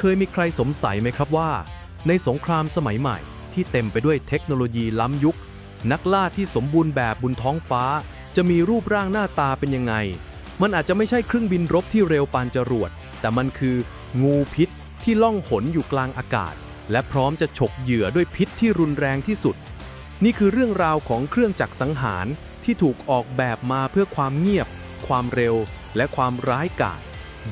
เคยมีใครสงสัยไหมครับว่า ในสงครามสมัยใหม่ ที่เต็มไปด้วยเทคโนโลยีล้ำยุค นักล่าที่สมบูรณ์แบบบนท้องฟ้า จะมีรูปร่างหน้าตาเป็นยังไง มันอาจจะไม่ใช่เครื่องบินรบที่เร็วปานจรวด แต่มันคือ งูพิษที่ล่องหนอยู่กลางอากาศ และพร้อมจะฉกเหยื่อด้วยพิษที่รุนแรงที่สุด นี่คือเรื่องราวของเครื่องจักรสังหารที่ถูกออกแบบมาเพื่อความเงียบ ความเร็ว และความร้ายกาจ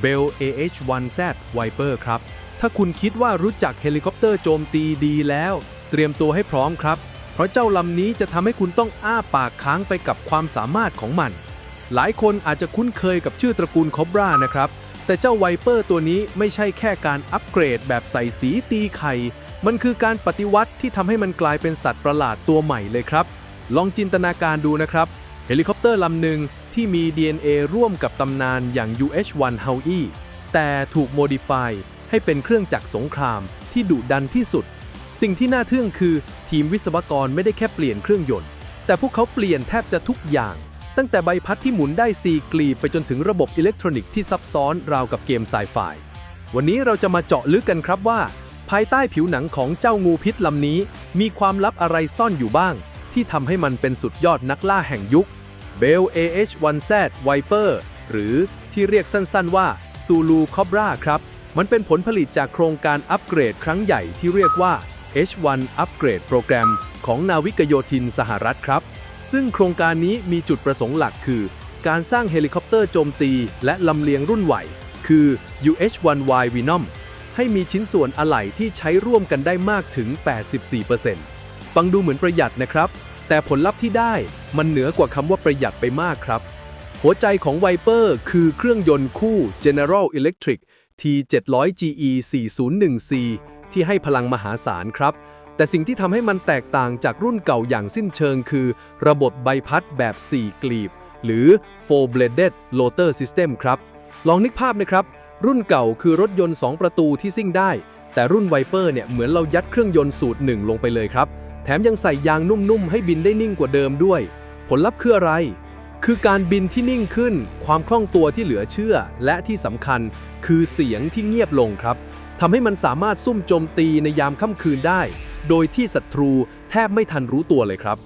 Bell AH-1Z Viper ครับ ถ้าคุณคิดว่ารู้จักเฮลิคอปเตอร์โจมตีดีแล้ว เตรียมตัวให้พร้อมครับ เพราะเจ้าลำนี้จะทำให้คุณต้องอ้าปากค้างไปกับความสามารถของมัน หลายคนอาจจะคุ้นเคยกับชื่อตระกูลคอบรานะครับ แต่เจ้าไวเปอร์ตัวนี้ไม่ใช่แค่การอัปเกรดแบบใส่สีตีไข่ มันคือการปฏิวัติที่ทำให้มันกลายเป็นสัตว์ประหลาดตัวใหม่เลยครับ ลองจินตนาการดูนะครับ เฮลิคอปเตอร์ลำหนึ่งที่มี DNA ร่วมกับตำนานอย่าง UH-1 Howie แต่ถูกโมดิฟายให้เป็นเครื่องจักรสงครามที่ดุดันที่สุด สิ่งที่น่าทึ่งคือทีมวิศวกรไม่ได้แค่เปลี่ยนเครื่องยนต์ แต่พวกเขาเปลี่ยนแทบจะทุกอย่าง ตั้งแต่ใบพัดที่หมุนได้4กลีบไปจนถึงระบบอิเล็กทรอนิกส์ที่ซับซ้อนราวกับเกมไซไฟวันนี้เราจะมาเจาะลึกกันครับว่า ภายใต้ผิวหนังของเจ้างูพิษลำนี้ มีความลับอะไรซ่อนอยู่บ้าง ที่ทำให้มันเป็นสุดยอดนักล่าแห่งยุค Bell AH-1Z Viper หรือที่เรียกสั้นๆว่า Zulu Cobra ครับ มันเป็นผลผลิตจากโครงการอัปเกรดครั้งใหญ่ที่เรียกว่า H1 Upgrade Program ของนาวิกโยธินสหรัฐครับ ซึ่งโครงการนี้มีจุดประสงค์หลักคือ การสร้างเฮลิคอปเตอร์โจมตีและลำเลียงรุ่นใหม่คือ UH-1Y Venom ให้มีชิ้นส่วนอะไหล่ที่ใช้ร่วมกันได้มากถึง 84%ฟังดูเหมือนประหยัดนะครับ แต่ผลลัพธ์ที่ได้มันเหนือกว่าคำว่าประหยัดไปมากครับ หัวใจของ Viper คือเครื่องยนต์คู่ General Electric T700GE 401C ที่ให้พลังมหาศาลครับ แต่สิ่งที่ทำให้มันแตกต่างจากรุ่นเก่าอย่างสิ้นเชิงคือ ระบบใบพัดแบบ 4 กลีบ หรือ Four Bladed Rotor System ครับ ลองนึกภาพนะครับ รุ่นเก่าคือรถยนต์ 2 ประตูที่ซิ่งได้ แต่รุ่น Viper เนี่ยเหมือนเรายัดเครื่องยนต์สูตรหนึ่งลงไปเลยครับ ถมยังใส่ยางนุ่มๆ ให้บินได้นิ่งกว่าเดิมด้วย ผลลัพธ์คืออะไร คือการบินที่นิ่งขึ้น ความคล่องตัวที่เหลือเชื่อ และที่สำคัญ คือเสียงที่เงียบลงครับทำให้มันสามารถซุ่มโจมตีในยามค่ำคืนได้ โดยที่ศัตรูแทบไม่ทันรู้ตัวเลยครับ